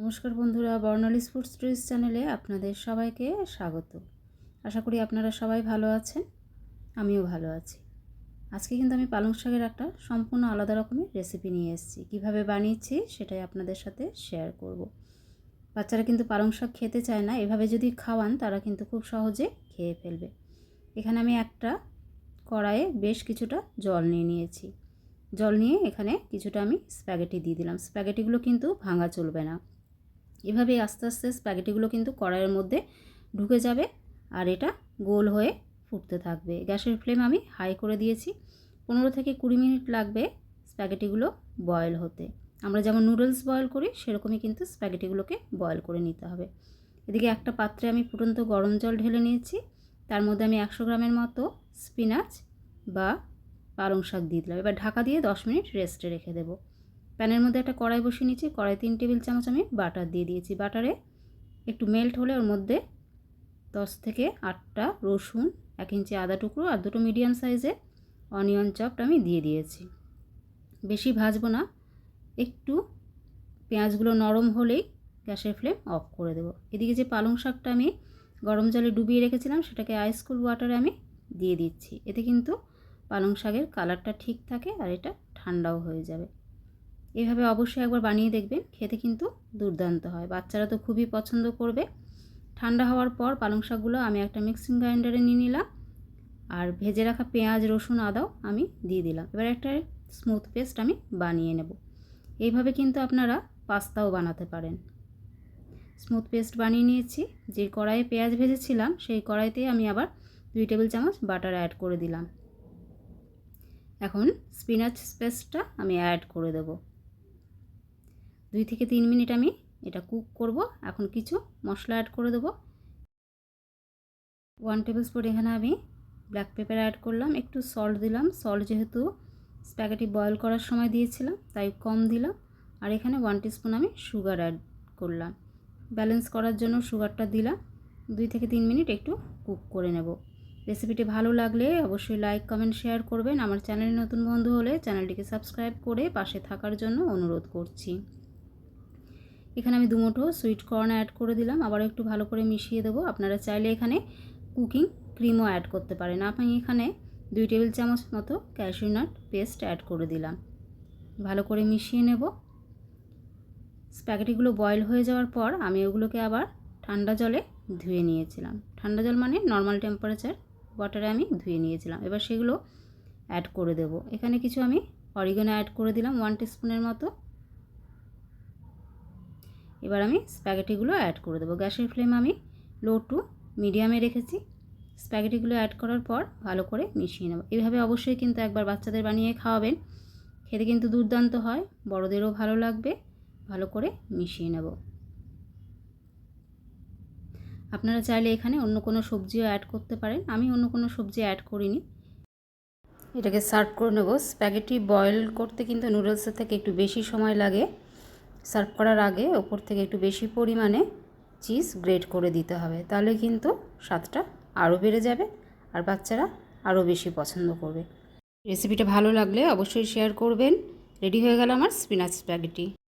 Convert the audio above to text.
নমস্কার বন্ধুরা, বর্ণালী sports tourist চ্যানেলে আপনাদের সবাইকে স্বাগত। আশা করি আপনারা সবাই ভালো আছেন, আমিও ভালো আছি। আজকে কিন্তু আমি পালং শাকের একটা সম্পূর্ণ আলাদা রকমের রেসিপি নিয়ে এসেছি। কীভাবে বানিয়েছি সেটাই আপনাদের সাথে শেয়ার করব। বাচ্চারা কিন্তু পালং শাক খেতে চায় না, এভাবে যদি খাওয়ান তারা কিন্তু খুব সহজে খেয়ে ফেলবে। এখানে আমি একটা কড়াইয়ে বেশ কিছুটা জল নিয়ে নিয়েছি। জল নিয়ে এখানে কিছুটা আমি স্প্যাগেটি দিয়ে দিলাম। স্প্যাগেটিগুলো কিন্তু ভাঙা চলবে না। এভাবে আস্তে আস্তে স্প্যাগেটিগুলো কিন্তু কড়াইয়ের মধ্যে ঢুকে যাবে আর এটা গোল হয়ে ফুটতে থাকবে। গ্যাসের ফ্লেম আমি হাই করে দিয়েছি। পনেরো থেকে কুড়ি মিনিট লাগবে স্প্যাগেটিগুলো বয়েল হতে। আমরা যেমন নুডলস বয়েল করি, সেরকমই কিন্তু স্প্যাগেটিগুলোকে বয়েল করে নিতে হবে। এদিকে একটা পাত্রে আমি ফুটন্ত গরম জল ঢেলে নিয়েছি। তার মধ্যে আমি একশো গ্রামের মতো স্পিনাচ বা পালং শাক দিয়ে দিলাম। এবার ঢাকা দিয়ে দশ মিনিট রেস্টে রেখে দেবো। প্যানের মধ্যে একটা কড়াই বসিয়ে নিয়েছি, কড়াই তিন টেবিল চামচ আমি বাটার দিয়ে দিয়েছি। বাটারে একটু মেল্ট হলে ওর মধ্যে দশ থেকে আটটা রসুন, এক ইঞ্চি আদা টুকরো আর দুটো মিডিয়াম সাইজে অনিয়ন চপটা আমি দিয়ে দিয়েছি। বেশি ভাজবো না, একটু পেঁয়াজগুলো নরম হলেই গ্যাসের ফ্লেম অফ করে দেবো। এদিকে যে পালং শাকটা আমি গরম জলে ডুবিয়ে রেখেছিলাম, সেটাকে আইস কুল ওয়াটারে আমি দিয়ে দিচ্ছি। এতে কিন্তু পালং শাকের কালারটা ঠিক থাকে আর এটা ঠান্ডাও হয়ে যাবে। এভাবে অবশ্যই একবার বানিয়ে দেখবেন, খেতে কিন্তু দুর্দান্ত হয়। বাচ্চারা তো খুবই পছন্দ করবে। ঠান্ডা হওয়ার পর পালং শাকগুলো আমি একটা মিক্সিং গ্রাইন্ডারে নিয়ে নিলাম। আর ভেজে রাখা পেঁয়াজ, রসুন, আদাও আমি দিয়ে দিলাম। এবার একটা স্মুথ পেস্ট আমি বানিয়ে নেব। এইভাবে কিন্তু আপনারা পাস্তাও বানাতে পারেন। স্মুথ পেস্ট বানিয়ে নিয়েছি। যে কড়াইয়ে পেঁয়াজ ভেজেছিলাম, সেই কড়াইতে আমি আবার দুই টেবিল চামচ বাটার অ্যাড করে দিলাম। এখন স্পিনাচ পেস্টটা আমি অ্যাড করে দেব। দুই থেকে তিন মিনিট আমি এটা কুক করব। এখন কিছু মশলা অ্যাড করে দেবো। ওয়ান টেবিল স্পুন এখানে আমি ব্ল্যাক পেপার অ্যাড করলাম। একটু সল্ট দিলাম। সল্ট যেহেতু স্প্যাগেটি বয়েল করার সময় দিয়েছিলাম, তাই কম দিলাম। আর এখানে ওয়ান টিস্পুন আমি সুগার অ্যাড করলাম। ব্যালেন্স করার জন্য সুগারটা দিলাম। দুই থেকে তিন মিনিট একটু কুক করে নেব। রেসিপিটি ভালো লাগলে অবশ্যই লাইক কমেন্ট শেয়ার করবেন। আমার চ্যানেলে নতুন বন্ধু হলে চ্যানেলটিকে সাবস্ক্রাইব করে পাশে থাকার জন্য অনুরোধ করছি। এখানে আমি দুমুঠো সুইট কর্ন অ্যাড করে দিলাম। আবার একটু ভালো করে মিশিয়ে দেবো। আপনারা চাইলে এখানে কুকিং ক্রিমও অ্যাড করতে পারেন। আমি এখানে দুই টেবিল চামচ মতো ক্যাশিউ নাট পেস্ট অ্যাড করে দিলাম। ভালো করে মিশিয়ে নেব। স্প্যাগেটিগুলো বয়েল হয়ে যাওয়ার পর আমি ওগুলোকে আবার ঠান্ডা জলে ধুয়ে নিয়েছিলাম। ঠান্ডা জল মানে নর্মাল টেম্পারেচার ওয়াটারে আমি ধুয়ে নিয়েছিলাম। এবার সেগুলো অ্যাড করে দেব। এখানে কিছু আমি অরিগানো অ্যাড করে দিলাম। ওয়ান টিস্পুনের মতো। এবার আমি স্প্যাগেটিগুলো অ্যাড করে দেবো। গ্যাসের ফ্লেম আমি লো টু মিডিয়ামে রেখেছি। স্প্যাগেটিগুলো অ্যাড করার পর ভালো করে মিশিয়ে নেব। এইভাবে অবশ্যই কিন্তু একবার বাচ্চাদের বানিয়ে খাওয়াবেন। খেতে কিন্তু দুর্দান্ত হয়, বড়দেরও ভালো লাগবে। ভালো করে মিশিয়ে নেব। আপনারা চাইলে এখানে অন্য কোনো সবজিও অ্যাড করতে পারেন। আমি অন্য কোনো সবজি অ্যাড করিনি। এটাকে সার্ভ করে নেব। স্প্যাগেটি বয়েল করতে কিন্তু নুডলসের থেকে একটু বেশি সময় লাগে। সার্ভ করার আগে ওপর থেকে একটু বেশি পরিমাণে চিজ গ্রেড করে দিতে হবে। তাহলে কিন্তু স্বাদটা আরও বেড়ে যাবে আর বাচ্চারা আরও বেশি পছন্দ করবে। রেসিপিটা ভালো লাগলে অবশ্যই শেয়ার করবেন। রেডি হয়ে গেল আমার স্পিনাচ স্প্যাগেটি।